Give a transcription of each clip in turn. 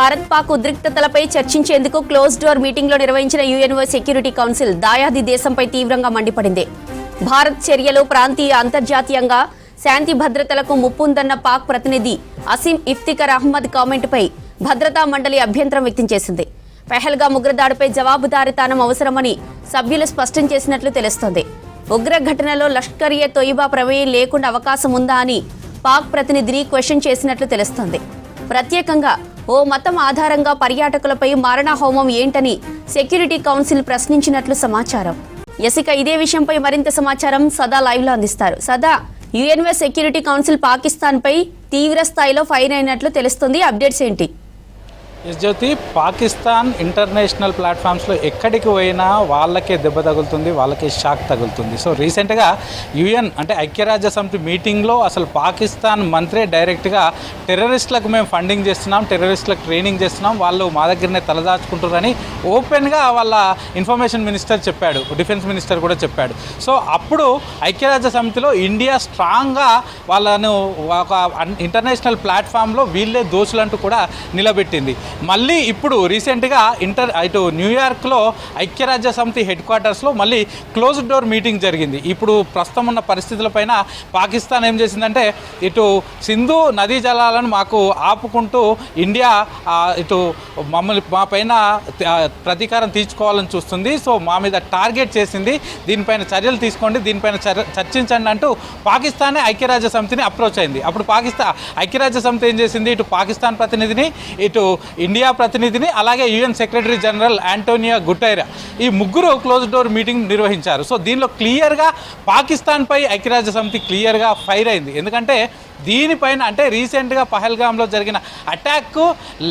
భారత్ పాక్ ఉద్రిక్తతలపై చర్చించేందుకు close door మీటింగ్లో నిర్వహించిన యుఎన్ఓ సెక్యూరిటీ కౌన్సిల్ దాయాది దేశంపై తీవ్రంగా మండిపడింది. భారత్ చర్యలు ప్రాంతీయ అంతర్జాతీయంగా శాంతి భద్రతలకు ముప్పుందన్న పాక్ ప్రతినిధి అసీం ఇఫ్తికర్ అహ్మద్ కామెంట్పై భద్రతా మండలి అభ్యంతరం వ్యక్తం చేసింది. పెహల్గా ఉగ్రదాడిపై జవాబుదారితనం అవసరమని సభ్యులు స్పష్టం చేసినట్లు తెలుస్తోంది. ఉగ్ర ఘటనలో లష్కర్ ఏ తొయిబా ప్రమేయం లేకుండా అవకాశం ఉందా అని పాక్ ప్రతినిధిని క్వశ్చన్ చేసినట్లు తెలుస్తోంది. ప్రత్యేకంగా ఓ మతం ఆధారంగా పర్యాటకులపై మారణహోమం ఏంటని సెక్యూరిటీ కౌన్సిల్ ప్రశ్నించినట్లు సమాచారం. యసిక ఇదే విషయంపై మరింత సమాచారం సదా లైవ్లో అందిస్తారు. సదా యుఎన్వే సెక్యూరిటీ కౌన్సిల్ పాకిస్తాన్పై తీవ్ర స్థాయిలో ఫైర్ అయినట్లు తెలుస్తుంది. అప్డేట్స్ ఏంటి? ఎస్ జ్యోతి పాకిస్తాన్ ఇంటర్నేషనల్ ప్లాట్ఫామ్స్లో ఎక్కడికి పోయినా వాళ్ళకే దెబ్బ తగులుతుంది వాళ్ళకే షాక్ తగులుతుంది. సో రీసెంట్గా యుఎన్ అంటే ఐక్యరాజ్య సమితి మీటింగ్లో అసలు పాకిస్తాన్ మంత్రే డైరెక్ట్గా టెర్రరిస్టులకు మేము ఫండింగ్ చేస్తున్నాం టెర్రరిస్టులకు ట్రైనింగ్ చేస్తున్నాం వాళ్ళు మా దగ్గరనే తలదాచుకుంటారని ఓపెన్గా వాళ్ళ ఇన్ఫర్మేషన్ మినిస్టర్ చెప్పాడు డిఫెన్స్ మినిస్టర్ కూడా చెప్పాడు. సో అప్పుడు ఐక్యరాజ్య సమితిలో ఇండియా స్ట్రాంగ్గా వాళ్ళను ఒక ఇంటర్నేషనల్ ప్లాట్ఫామ్లో వీళ్ళే దోషులంటూ కూడా నిలబెట్టింది. మళ్ళీ ఇప్పుడు రీసెంట్గా ఇంటర్ ఇటు న్యూయార్క్లో ఐక్యరాజ్య సమితి హెడ్ క్వార్టర్స్లో మళ్ళీ క్లోజ్డ్ డోర్ మీటింగ్ జరిగింది. ఇప్పుడు ప్రస్తుతం ఉన్న పరిస్థితులపైన పాకిస్తాన్ ఏం చేసిందంటే ఇటు సింధు నదీ జలాలను మాకు ఆపుకుంటూ ఇండియా ఇటు మమ్మల్ని మా పైన ప్రతీకారం తీర్చుకోవాలని చూస్తుంది. సో మా మీద టార్గెట్ చేసింది. దీనిపైన చర్యలు తీసుకోండి దీనిపైన చర్య చర్చించండి అంటూ పాకిస్తానే ఐక్యరాజ్య సమితిని అప్రోచ్ అయింది. అప్పుడు పాకిస్తాన్ ఐక్యరాజ్య సమితి ఏం చేసింది? ఇటు పాకిస్తాన్ ప్రతినిధిని ఇటు ఇండియా ప్రతినిధిని అలాగే UN secretary general Antonio Guterres ఈ ముగ్గురు క్లోజ్ డోర్ మీటింగ్ నిర్వహించారు. సో దీనిలో క్లియర్గా పాకిస్తాన్పై ఐక్యరాజ్య సమితి క్లియర్గా ఫైర్ అయింది. ఎందుకంటే దీనిపైన అంటే రీసెంట్గా పహల్గామ్లో జరిగిన అటాక్కు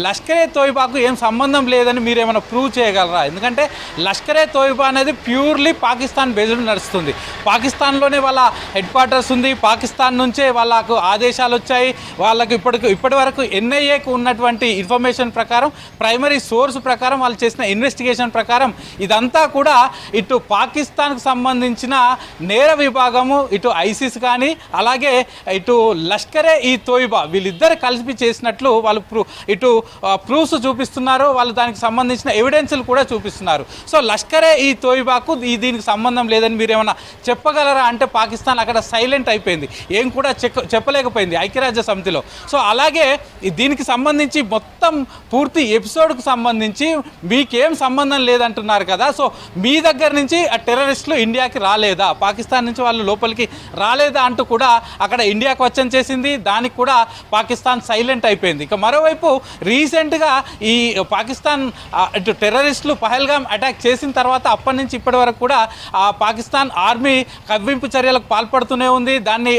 లష్కరే తోయిబాకు ఏం సంబంధం లేదని మీరు ఏమైనా ప్రూవ్ చేయగలరా? ఎందుకంటే లష్కరే తోయిబా అనేది ప్యూర్లీ పాకిస్తాన్ బేస్డ్ నడుస్తుంది. పాకిస్తాన్లోనే వాళ్ళ హెడ్ క్వార్టర్స్ ఉంది. పాకిస్తాన్ నుంచే వాళ్ళకు ఆదేశాలు వచ్చాయి. వాళ్ళకు ఇప్పటికి ఇప్పటి వరకు ఎన్ఐఏకు ఉన్నటువంటి ఇన్ఫర్మేషన్ ప్రకారం ప్రైమరీ సోర్స్ ప్రకారం వాళ్ళు చేసిన ఇన్వెస్టిగేషన్ ప్రకారం ఇదంతా కూడా ఇటు పాకిస్తాన్కు సంబంధించిన నేర విభాగము ఇటు ఐసిస్ కానీ అలాగే ఇటు లష్కరే ఈ తోయిబా వీళ్ళిద్దరు కలిపి చేసినట్లు వాళ్ళు ప్రూ ఇటు ప్రూఫ్స్ చూపిస్తున్నారు. వాళ్ళు దానికి సంబంధించిన ఎవిడెన్స్లు కూడా చూపిస్తున్నారు. సో లష్కరే ఈ తోయిబాకు ఈ దీనికి సంబంధం లేదని మీరు ఏమైనా చెప్పగలరా? అంటే పాకిస్తాన్ అక్కడ సైలెంట్ అయిపోయింది. ఏం కూడా చెక్ చెప్పలేకపోయింది ఐక్యరాజ్య సమితిలో. సో అలాగే దీనికి సంబంధించి మొత్తం పూర్తి ఎపిసోడ్కు సంబంధించి మీకేం సంబంధం లేదంటున్నారు కదా సో మీ దగ్గర నుంచి ఆ టెర్రరిస్టులు ఇండియాకి రాలేదా? పాకిస్తాన్ నుంచి వాళ్ళు లోపలికి రాలేదా అంటూ కూడా అక్కడ ఇండియా క్వశ్చన్ చేసింది దానికి కూడా పాకిస్తాన్ సైలెంట్ అయిపోయింది. ఇక మరోవైపు రీసెంట్గా ఈ పాకిస్తాన్ ఇటు టెర్రరిస్టులు పహల్గామ్ అటాక్ చేసిన తర్వాత అప్పటి నుంచి ఇప్పటి వరకు కూడా ఆ పాకిస్తాన్ ఆర్మీ కవ్వింపు చర్యలకు పాల్పడుతూనే ఉంది దాన్ని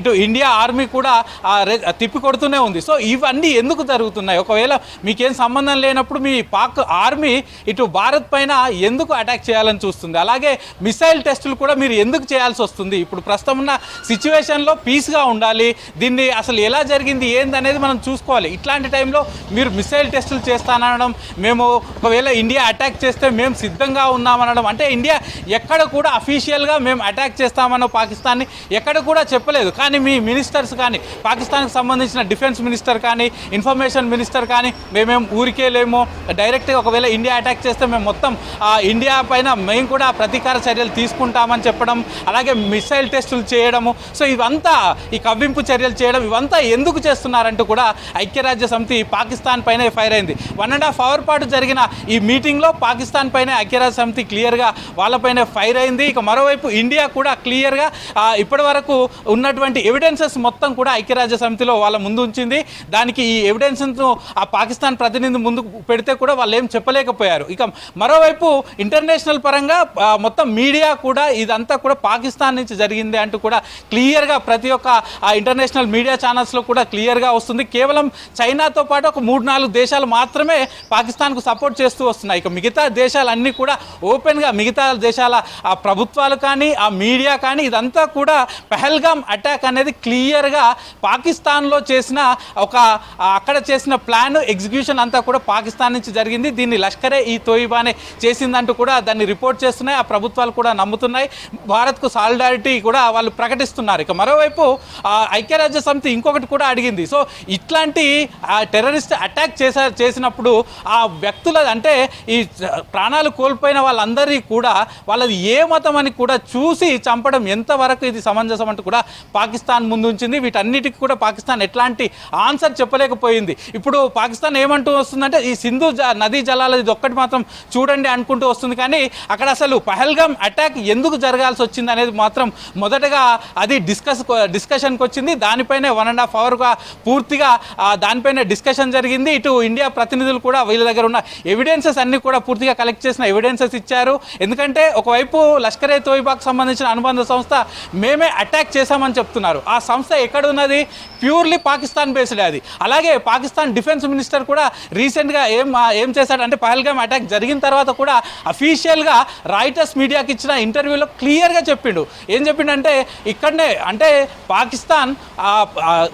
ఇటు ఇండియా ఆర్మీ కూడా తిప్పికొడుతూనే తిప్పి కొడుతూనే ఉంది. సో ఇవన్నీ ఎందుకు జరుగుతున్నాయి? ఒకవేళ మీ మీకేం సంబంధం లేనప్పుడు మీ పాక్ ఆర్మీ ఇటు భారత్ పైన ఎందుకు అటాక్ చేయాలని చూస్తుంది? అలాగే మిసైల్ టెస్టులు కూడా మీరు ఎందుకు చేయాల్సి వస్తుంది? ఇప్పుడు ప్రస్తుతం ఉన్న సిచ్యువేషన్లో పీస్గా ఉండాలి. దీన్ని అసలు ఎలా జరిగింది? ఏంది అనేది మనం చూసుకోవాలి. ఇట్లాంటి టైంలో మీరు మిసైల్ టెస్టులు చేస్తానడం మేము ఒకవేళ ఇండియా అటాక్ చేస్తే మేము సిద్ధంగా ఉన్నామనడం అంటే ఇండియా ఎక్కడ కూడా అఫీషియల్గా మేము అటాక్ చేస్తామన్న పాకిస్తాన్ని ఎక్కడ కూడా చెప్పలేదు. కానీ మీ మినిస్టర్స్ కానీ పాకిస్తాన్కి సంబంధించిన డిఫెన్స్ మినిస్టర్ కానీ ఇన్ఫర్మేషన్ మినిస్టర్ కానీ మేమేం ఊరికే లేము. డైరెక్ట్గా ఒకవేళ ఇండియా అటాక్ చేస్తే మేము మొత్తం ఆ, ఇండియా పైన మేము కూడా ప్రతీకార చర్యలు తీసుకుంటామని చెప్పడం అలాగే మిసైల్ టెస్టులు చేయడము. సో ఇవంతా ఈ కవ్వింపు చర్యలు చేయడం ఇవంతా ఎందుకు చేస్తున్నారంటూ కూడా ఐక్యరాజ్య సమితి పాకిస్తాన్ పైనే ఫైర్ అయింది. వన్ అండ్ హాఫ్ అవర్ పాటు జరిగిన ఈ మీటింగ్లో పాకిస్తాన్ పైనే ఐక్యరాజ్య సమితి క్లియర్గా వాళ్ళపైనే ఫైర్ అయింది. ఇక మరోవైపు ఇండియా కూడా క్లియర్గా ఇప్పటి వరకు ఉన్నటువంటి ఎవిడెన్సెస్ మొత్తం కూడా ఐక్యరాజ్య సమితిలో వాళ్ళ ముందు ఉంచింది. దానికి ఈ ఎవిడెన్స్ను ఆ పాకిస్తాన్ ప్రతినిధి ముందుకు పెడితే కూడా వాళ్ళు ఏం చెప్పలేకపోయారు. ఇక మరోవైపు ఇంటర్నేషనల్ పరంగా మొత్తం మీడియా కూడా ఇదంతా కూడా పాకిస్తాన్ నుంచి జరిగింది అంటూ కూడా క్లియర్గా ప్రతి ఒక్క ఇంటర్నేషనల్ మీడియా ఛానల్స్లో కూడా క్లియర్గా వస్తుంది. కేవలం చైనాతో పాటు ఒక మూడు నాలుగు దేశాలు మాత్రమే పాకిస్తాన్కు సపోర్ట్ చేస్తూ వస్తున్నాయి. ఇక మిగతా దేశాలన్నీ కూడా ఓపెన్గా మిగతా దేశాల ఆ ప్రభుత్వాలు కానీ ఆ మీడియా కానీ ఇదంతా కూడా పెహల్గామ్ అటాక్ అనేది క్లియర్గా పాకిస్తాన్లో చేసిన ఒక అక్కడ చేసిన ప్లాన్ ఎగ్జిక్యూషన్ ఎగ్జిక్యూషన్ అంతా కూడా పాకిస్తాన్ నుంచి జరిగింది. దీన్ని లష్కరే ఈ తోయిబానే చేసిందంటూ కూడా దాన్ని రిపోర్ట్ చేస్తున్నాయి. ఆ ప్రభుత్వాలు కూడా నమ్ముతున్నాయి. భారత్కు సాలిడారిటీ కూడా వాళ్ళు ప్రకటిస్తున్నారు. ఇక మరోవైపు ఆ, ఐక్యరాజ్య సమితి ఇంకొకటి కూడా అడిగింది. సో ఇట్లాంటి ఆ టెర్రరిస్ట్ అటాక్ చేసా చేసినప్పుడు ఆ వ్యక్తుల అంటే ఈ ప్రాణాలు కోల్పోయిన వాళ్ళందరికీ కూడా వాళ్ళది ఏ మతం అని కూడా చూసి చంపడం ఎంతవరకు ఇది సమంజసం అంటూ కూడా పాకిస్తాన్ ముందుంచింది. వీటన్నిటికీ కూడా పాకిస్తాన్ ఎట్లాంటి ఆన్సర్ చెప్పలేకపోయింది. ఇప్పుడు పాకిస్తాన్ ఏమంటూ వస్తుందంటే ఈ సింధు జ- నదీ జలాలు ఇది ఒక్కటి మాత్రం చూడండి అనుకుంటూ వస్తుంది. కానీ అక్కడ అసలు పహల్గామ్ అటాక్ ఎందుకు జరగాల్సి వచ్చింది అనేది మాత్రం మొదటగా అది డిస్కస్ డిస్కషన్కి వచ్చింది. దానిపైనే వన్ అండ్ హాఫ్ అవర్గా పూర్తిగా దానిపైన డిస్కషన్ జరిగింది. ఇటు ఇండియా ప్రతినిధులు కూడా వీళ్ళ దగ్గర ఉన్న ఎవిడెన్సెస్ అన్ని కూడా పూర్తిగా కలెక్ట్ చేసిన ఎవిడెన్సెస్ ఇచ్చారు. ఎందుకంటే ఒకవైపు లష్కరే తోయిబాకు సంబంధించిన అనుబంధ సంస్థ మేమే అటాక్ చేశామని చెప్తున్నారు. ఆ సంస్థ ఎక్కడ ఉన్నది ప్యూర్లీ పాకిస్తాన్ బేస్డ్ అది. అలాగే పాకిస్తాన్ డిఫెన్స్ మినిస్టర్ కూడా రీసెంట్గా ఏం ఏం చేశాడు అంటే పహల్గామ్ అటాక్ జరిగిన తర్వాత కూడా అఫీషియల్గా రాయిటర్స్ మీడియాకి ఇచ్చిన ఇంటర్వ్యూలో క్లియర్గా చెప్పిండు. ఏం చెప్పిండంటే ఇక్కడనే అంటే పాకిస్తాన్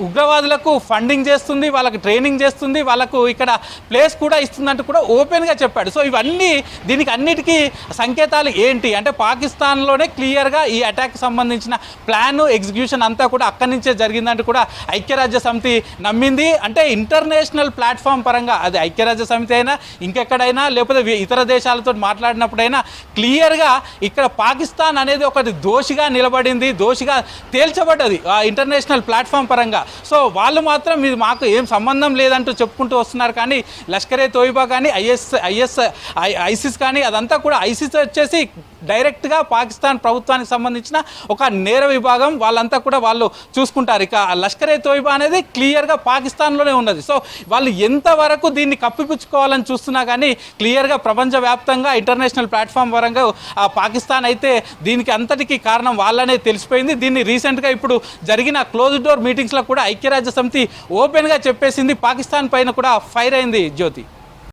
ఉగ్రవాదులకు ఫండింగ్ చేస్తుంది వాళ్ళకి ట్రైనింగ్ చేస్తుంది వాళ్ళకు ఇక్కడ ప్లేస్ కూడా ఇస్తుందంటూ కూడా ఓపెన్గా చెప్పాడు. సో ఇవన్నీ దీనికి అన్నిటికీ సంకేతాలు ఏంటి? అంటే పాకిస్తాన్లోనే క్లియర్గా ఈ అటాక్ సంబంధించిన ప్లాన్ ఎగ్జిక్యూషన్ అంతా కూడా అక్కడి నుంచే జరిగిందంటూ కూడా ఐక్యరాజ్య సమితి నమ్మింది. అంటే ఇంటర్నేషనల్ ప్లాట్ఫామ్ పరంగా అది ఐక్యరాజ్య సమితి అయినా ఇంకెక్కడైనా లేకపోతే ఇతర దేశాలతో మాట్లాడినప్పుడైనా క్లియర్గా ఇక్కడ పాకిస్తాన్ అనేది ఒకటి దోషిగా నిలబడింది దోషిగా తేల్చబడ్డది ఆ ఇంటర్నేషనల్ ప్లాట్ఫామ్ పరంగా. సో వాళ్ళు మాత్రం ఇది మాకు ఏం సంబంధం లేదంటూ చెప్పుకుంటూ వస్తున్నారు. కానీ లష్కరే తోయిబా కానీ ఐఎస్ ఐఎస్ ఐసిస్ కానీ అదంతా కూడా ఐసిస్ వచ్చేసి డైరెక్ట్గా పాకిస్తాన్ ప్రభుత్వానికి సంబంధించిన ఒక నేర విభాగం. వాళ్ళంతా కూడా వాళ్ళు చూసుకుంటారు. ఇక ఆ లష్కరే తోయిబా అనేది క్లియర్గా పాకిస్తాన్లోనే ఉన్నది. సో వాళ్ళు ఎంత వరకు దీన్ని కప్పిపుచ్చుకోవాలని చూస్తున్నా కానీ క్లియర్గా ప్రపంచవ్యాప్తంగా ఇంటర్నేషనల్ ప్లాట్ఫామ్ పరంగా ఆ పాకిస్తాన్ అయితే దీనికి అంతటికీ కారణం వాళ్ళనే తెలిసిపోయింది. దీన్ని రీసెంట్గా ఇప్పుడు జరిగిన క్లోజ్ డోర్ మీటింగ్స్లో కూడా ఐక్యరాజ్య సమితి ఓపెన్గా చెప్పేసింది. పాకిస్తాన్ పైన కూడా ఫైర్ అయింది జ్యోతి.